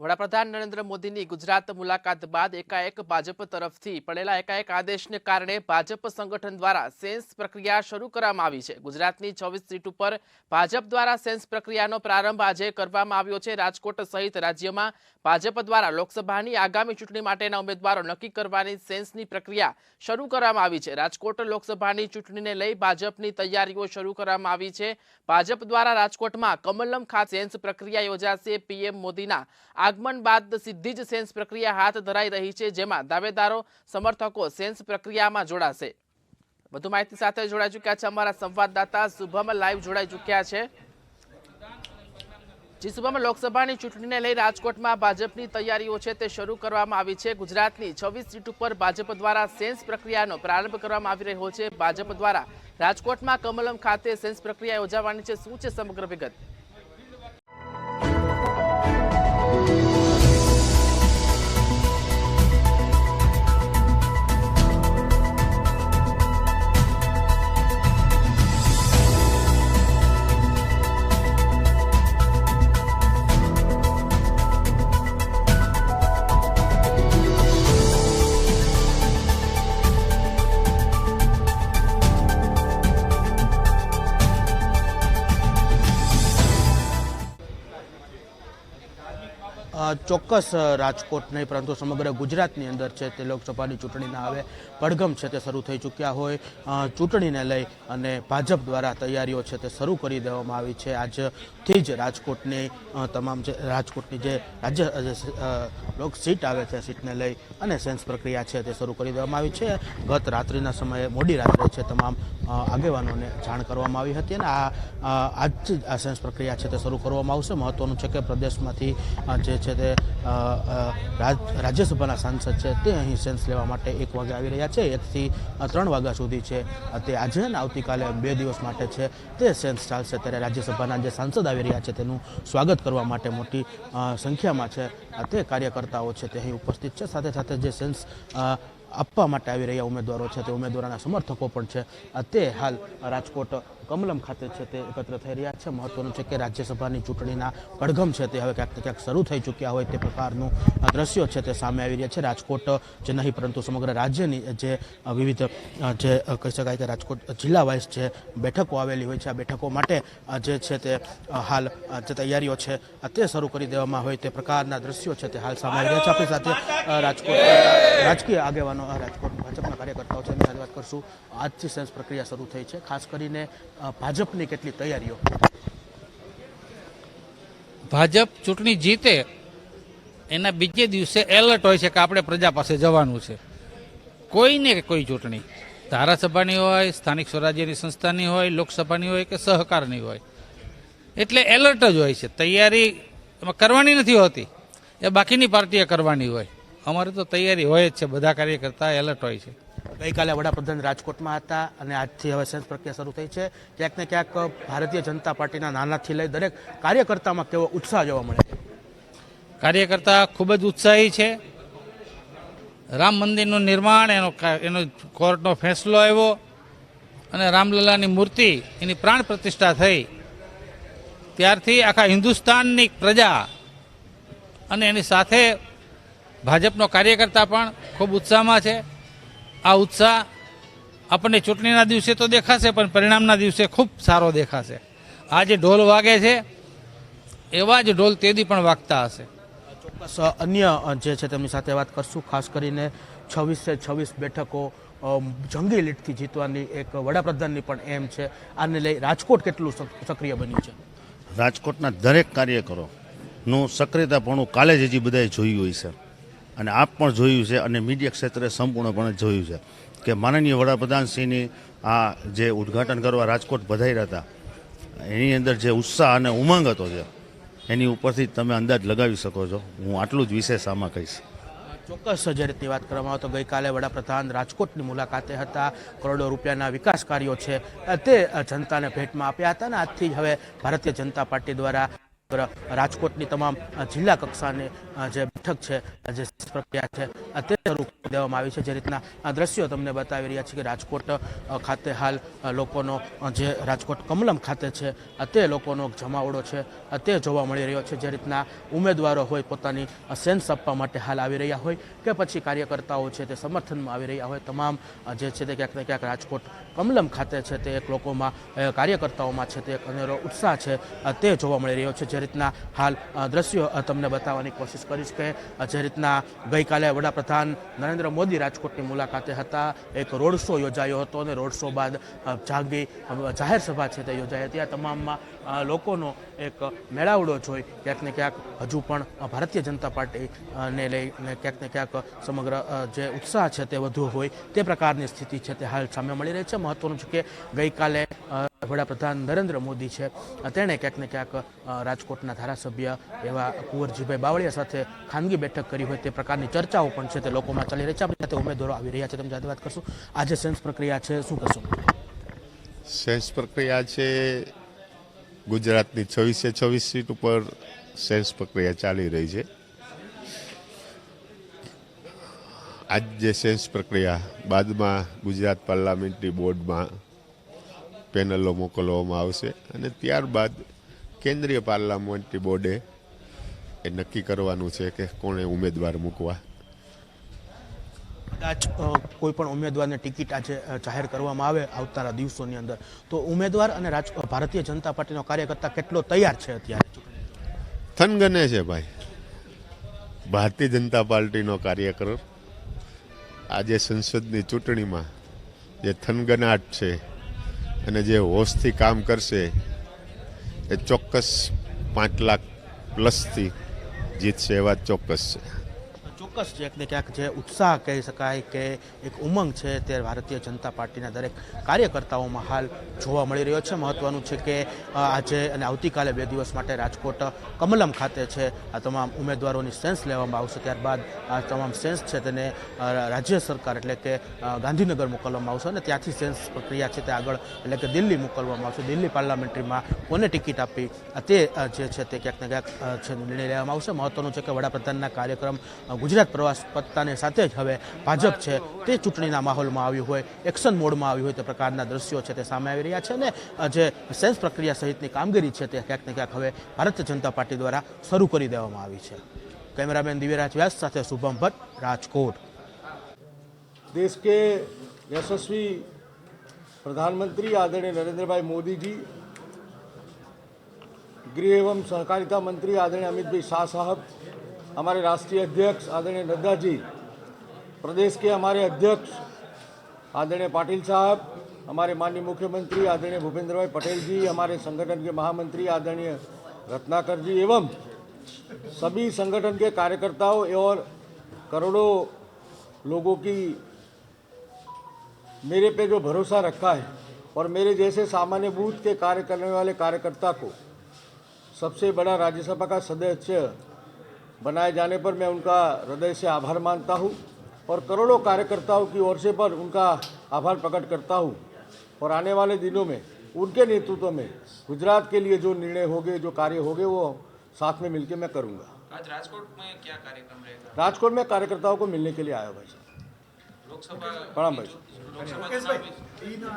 વડાપ્રધાન નરેન્દ્ર મોદીની ગુજરાત મુલાકાત બાદ એકાએક ભાજપ તરફથી પડેલા એકાએક આદેશને કારણે ભાજપ સંગઠન દ્વારા સેન્સ પ્રક્રિયા શરૂ કરવામાં આવી છે. ગુજરાતની છવ્વીસ સીટ ઉપર ભાજપ દ્વારા સેન્સ પ્રક્રિયાનો પ્રારંભ આજે કરવામાં આવ્યો છે. રાજકોટ સહિત રાજ્યમાં ભાજપ દ્વારા લોકસભાની આગામી ચૂંટણી માટેના ઉમેદવારો નક્કી કરવાની સેન્સની પ્રક્રિયા શરૂ કરવામાં આવી છે. રાજકોટ લોકસભાની ચૂંટણીને લઈ ભાજપની તૈયારીઓ શરૂ કરવામાં આવી છે. ભાજપ દ્વારા રાજકોટમાં કમલમ ખાતે સેન્સ પ્રક્રિયા યોજાશે. પીએમ મોદીના આગમન બાદ સીધી જ સેન્સ પ્રક્રિયા હાથ ધરાઈ રહી છે, જેમાં દાવેદારો, સમર્થકો સેન્સ પ્રક્રિયામાં જોડાશે. વધુ માહિતી સાથે જોડાઈ ચૂક્યા છે અમારા સંવાદદાતા શુભમ લાઈવ જોડાઈ ચૂક્યા છે. જી શુભમ, લોકસભાની ચૂંટણીને લઈ રાજકોટમાં ભાજપની તૈયારીઓ છે તે શરૂ કરવામાં આવી છે. ગુજરાતની છવ્વીસ સીટ ઉપર ભાજપ દ્વારા સેન્સ પ્રક્રિયાનો પ્રારંભ કરવામાં આવી રહ્યો છે. ભાજપ દ્વારા રાજકોટમાં કમલમ ખાતે સેન્સ પ્રક્રિયા યોજાવાની છે. શું છે સમગ્ર વિગત? ચોક્કસ રાજકોટ નહીં, પરંતુ સમગ્ર ગુજરાતની અંદર છે તે લોકસભાની ચૂંટણીના હવે પડઘમ છે તે શરૂ થઈ ચૂક્યા હોય. ચૂંટણીને લઈ અને ભાજપ દ્વારા તૈયારીઓ છે તે શરૂ કરી દેવામાં આવી છે. આજથી જ રાજકોટની તમામ જે રાજકોટની જે રાજ્ય લોક સીટ આવે છે, સીટને લઈ અને સેન્સ પ્રક્રિયા છે તે શરૂ કરી દેવામાં આવી છે. ગત રાત્રિના સમયે મોડી રાત્રે છે તમામ આગેવાનોને જાણ કરવામાં આવી હતી અને આ આજ આ સેન્સ પ્રક્રિયા છે તે શરૂ કરવામાં આવશે. મહત્વનું છે કે પ્રદેશમાંથી જે છે તે રાજ્યસભાના સાંસદ છે, તે અહીં સેન્સ લેવા માટે એક વાગે આવી રહ્યા છે. એકથી ત્રણ વાગ્યા સુધી છે. તે આજે અને આવતીકાલે બે દિવસ માટે છે. તે સેન્સ ચાલશે ત્યારે રાજ્યસભાના જે સાંસદ આવી રહ્યા છે, તેનું સ્વાગત કરવા માટે મોટી સંખ્યામાં છે. તે કાર્યકર્તાઓ છે, તે અહીં ઉપસ્થિત છે. સાથે સાથે જે સેન્સ આપવા માટે આવી રહ્યા ઉમેદવારો છે, તે ઉમેદવારોના સમર્થકો પણ છે. તે હાલ રાજકોટ કમલમ ખાતે છે તે એકત્ર થઈ રહ્યા છે. મહત્વનું છે કે રાજ્યસભાની ચૂંટણીના પડઘમ છે તે હવે ક્યાંક ક્યાંક શરૂ થઈ ચૂક્યા હોય તે પ્રકારનું દ્રશ્યો છે તે સામે આવી રહ્યા છે. રાજકોટ જે નહીં, પરંતુ સમગ્ર રાજ્યની જે વિવિધ જે કહી શકાય કે રાજકોટ જિલ્લા વાઇઝ જે બેઠકો આવેલી હોય છે, આ બેઠકો માટે જે છે તે હાલ જે તૈયારીઓ છે તે શરૂ કરી દેવામાં હોય તે પ્રકારના દ્રશ્યો છે તે હાલ સામે આવી રહ્યા છે. આપણી સાથે રાજકોટ રાજકીય આગેવાનો રાજકોટ ભાજપના કાર્યકર્તાઓ છે, એમની સાથે વાત કરશું. આજથી સેન્સ પ્રક્રિયા શરૂ થઈ છે. ખાસ કરીને ભાજપની કેટલી તૈયારીઓ? ભાજપ ચૂંટણી જીતે, એના બીજે દિવસે એલર્ટ હોય છે કે આપણે પ્રજા પાસે જવાનું છે. કોઈને કોઈ ચૂંટણી. ધારાસભાની હોય, સ્થાનિક સ્વરાજ્યની સંસ્થાની હોય, લોકસભાની હોય કે સહકારની હોય. એટલે એલર્ટ જ હોય છે. તૈયારી એમાં કરવાની નથી હોતી. એ બાકીની પાર્ટીએ કરવાની હોય. અમારે તો તૈયારી હોય જ છે બધા કાર્યકર્તા એલર્ટ હોય છે. ગઈકાલે વડાપ્રધાન રાજકોટમાં હતા અને આજથી હવે સેન્સ પ્રક્રિયા શરૂ થઈ છે. ક્યાંક ને ક્યાંક ભારતીય જનતા પાર્ટીના નાનાથી લઈ દરેક કાર્યકર્તામાં કેવો ઉત્સાહ જોવા મળે છે. કાર્યકર્તા ખૂબ જ ઉત્સાહી છે. રામ મંદિરનું નિર્માણ એનો એનો કોર્ટનો ફેંસલો આવ્યો અને રામલલાની મૂર્તિ એની પ્રાણ પ્રતિષ્ઠા થઈ. ત્યારથી આખા હિન્દુસ્તાનની પ્રજા અને એની સાથે ભાજપનો કાર્યકર્તા પણ ખૂબ ઉત્સાહમાં છે. આ ઉત્સાહ આપણને ચૂંટણીના દિવસે તો દેખાશે પણ પરિણામના દિવસે ખૂબ સારો દેખાશે. આ જે ઢોલ વાગે છે એવા જ ઢોલ તેદી પણ વાગતા હશે. ચોક્કસ અન્ય જે છે તેમની સાથે વાત કરશું ખાસ કરીને છવ્વીસે છવ્વીસ બેઠકો જંગી લીટથી જીતવાની એક વડાપ્રધાનની પણ એમ છે. આને લઈ રાજકોટ કેટલું સક્રિય બન્યું છે? રાજકોટના દરેક કાર્યકરોનું સક્રિયતાપણું કાલે જ હજી બધાએ જોયું હોય છે. અને આપ પણ જોયું છે અને મીડિયા ક્ષેત્રે સંપૂર્ણપણે જોયું છે કે માનનીય વડાપ્રધાનશ્રીની આ જે ઉદ્ઘાટન કરવા રાજકોટ બધાઈ હતા, એની અંદર જે ઉત્સાહ અને ઉમંગ હતો છે એની ઉપરથી તમે અંદાજ લગાવી શકો છો. હું આટલું જ વિશેષ આમાં કહીશ. ચોક્કસ જે વાત કરવામાં આવે તો ગઈકાલે વડાપ્રધાન રાજકોટની મુલાકાતે હતા. કરોડો રૂપિયાના વિકાસ કાર્યો છે તે જનતાને ભેટમાં આપ્યા હતા અને આજથી હવે ભારતીય જનતા પાર્ટી દ્વારા રાજકોટની તમામ જિલ્લા કક્ષાની જે બેઠક છે જે પ્રક્રિયા છે. તે શરૂ કરી દેવામાં આવી છે જે રીતના, આ દ્રશ્યો તમને બતાવી રહ્યા છે કે રાજકોટ ખાતે હાલ લોકોનો જે રાજકોટ કમલમ ખાતે છે તે લોકોનો જમાવડો છે તે જોવા મળી રહ્યો છે જે રીતના ઉમેદવારો હોય, પોતાની સેન્સ આપવા માટે હાલ આવી રહ્યા હોય કે પછી કાર્યકર્તાઓ છે તે સમર્થનમાં આવી રહ્યા હોય. તમામ જે છે તે ક્યાંક ને ક્યાંક રાજકોટ કમલમ ખાતે છે તે એક લોકોમાં કાર્યકર્તાઓમાં છે તે એક અનેરો ઉત્સાહ છે. તે જોવા મળી રહ્યો છે જે રીતના હાલ દ્રશ્યો તમને બતાવવાની કોશિશ કરીશ કે જે રીતના ગઈકાલે વડાપ્રધાન નરેન્દ્ર મોદી રાજકોટની મુલાકાતે હતા. એક રોડ શો યોજાયો હતો અને રોડ શો બાદ જાગી જાહેર સભા છે તે યોજાઈ હતી. આ તમામમાં લોકોનો એક મેળાવડો જોઈ ક્યાંક ને ક્યાંક હજુ પણ ભારતીય જનતા પાર્ટી ને લઈને ક્યાંક ને ક્યાંક સમગ્ર જે ઉત્સાહ છે તે વધુ હોય તે પ્રકારની સ્થિતિ છે તે હાલ સામે મળી રહી છે. મહત્વનું છે કે ગઈકાલે વડાપ્રધાન નરેન્દ્ર મોદી છે. તેણે ક્યાંક ને ક્યાંક રાજકોટના ધારાસભ્ય એવા કુંવરજીભાઈ બાવળિયા સાથે ખાનગી બેઠક કરી હોય તે પ્રકારની ચર્ચાઓ પણ છે તે લોકોમાં ચાલી રહી છે. આપણી સાથે ઉમેદવારો આવી રહ્યા છે. તમે સાથે વાત કરશું. આજે સેન્સ પ્રક્રિયા છે. શું કહેશો? સેન્સ પ્રક્રિયા છે ગુજરાતની છવ્વીસે છવ્વીસ સીટ ઉપર સેન્સ પ્રક્રિયા ચાલી રહી છે. આજ જે સેન્સ પ્રક્રિયા બાદમાં ગુજરાત પાર્લામેન્ટરી બોર્ડમાં પેનલો મોકલવામાં આવશે અને ત્યારબાદ કેન્દ્રીય પાર્લામેન્ટરી બોર્ડે એ નક્કી કરવાનું છે કે કોણે ઉમેદવાર મૂકવા. કદાચ કોઈ પણ ઉમેદવારને ટિકિટ આજે જાહેર કરવામાં આવે આવતાના દિવસોની અંદર તો ઉમેદવાર અને રાજ ભારતીય જનતા પાર્ટીનો કાર્યકર્તા કેટલો તૈયાર છે અત્યારે? થનગને છે ભાઈ. ભારતીય જનતા પાર્ટીનો કાર્યકર આજે સંસદની ચૂંટણીમાં જે થનગનાટ છે અને જે હોશથી કામ કરશે, એ ચોક્કસ પાંચ લાખ પ્લસથી જીતશે એ વાત ચોક્કસ છે. ચોક્કસ છે ને ક્યાંક જે ઉત્સાહ કહી શકાય કે એક ઉમંગ છે તે ભારતીય જનતા પાર્ટીના દરેક કાર્યકર્તાઓમાં હાલ જોવા મળી રહ્યો છે. મહત્વનું છે કે આજે અને આવતીકાલે બે દિવસ માટે રાજકોટ કમલમ ખાતે છે. આ તમામ ઉમેદવારોની સેન્સ લેવામાં આવશે. ત્યારબાદ આ તમામ સેન્સ છે તેને રાજ્ય સરકાર એટલે કે ગાંધીનગર મોકલવામાં આવશે અને ત્યાંથી સેન્સ પ્રક્રિયા છે તે આગળ એટલે કે દિલ્હી મોકલવામાં આવશે. દિલ્હી પાર્લામેન્ટરીમાં કોને ટિકિટ આપી તે જે છે તે ક્યાંક ને ક્યાંક નિર્ણય લેવામાં આવશે. મહત્વનું છે કે વડાપ્રધાનના કાર્યક્રમ અ, ગુજરાત પ્રવાસ પત્તાની સાથે જ હવે ભાજપ છે તે ચૂંટણીના માહોલમાં આવ્યું હોય એક્શન મોડમાં આવ્યું હોય તે પ્રકારના દ્રશ્યો છે તે સામે આવી રહ્યા છે અને અ, જે સેન્સ પ્રક્રિયા સહિતની કામગીરી છે તે ક્યાંક ને ક્યાંક હવે ભારતીય જનતા પાર્ટી દ્વારા શરૂ કરી દેવામાં આવી છે કેમેરામેન દિવ્યરાજ વ્યાસ સાથે શુભમ ભટ્ટ રાજકોટ देश के यशस्वी प्रधानमंत्री आदरणीय नरेंद्र भाई मोदी जी गृह एवं सहकारिता मंत्री आदरणीय अमित भाई शाह साहब हमारे राष्ट्रीय अध्यक्ष आदरणीय नड्डा जी, प्रदेश के हमारे अध्यक्ष आदरणीय पाटिल साहब, हमारे माननीय मुख्यमंत्री आदरणीय भूपेंद्र भाई पटेल जी, हमारे संगठन के महामंत्री आदरणीय रत्नाकर जी एवं सभी संगठन के कार्यकर्ताओं और करोड़ों लोगों की मेरे पे जो भरोसा रखा है और मेरे जैसे सामान्य बूथ के कार्य करने वाले कार्यकर्ता को सबसे बड़ा राज्यसभा का सदस्य बनाए जाने पर मैं उनका हृदय से आभार मानता हूँ और करोड़ों कार्यकर्ताओं की ओर से पर उनका आभार प्रकट करता हूँ। और आने वाले दिनों में उनके नेतृत्व में गुजरात के लिए जो निर्णय होंगे जो कार्य होंगे वो साथ में मिलकर मैं करूँगा। आज राजकोट में क्या कार्यक्रम रहेगा? राजकोट में कार्यकर्ताओं को मिलने के लिए आया भाई साहब। लोकसभा प्रणाम भाई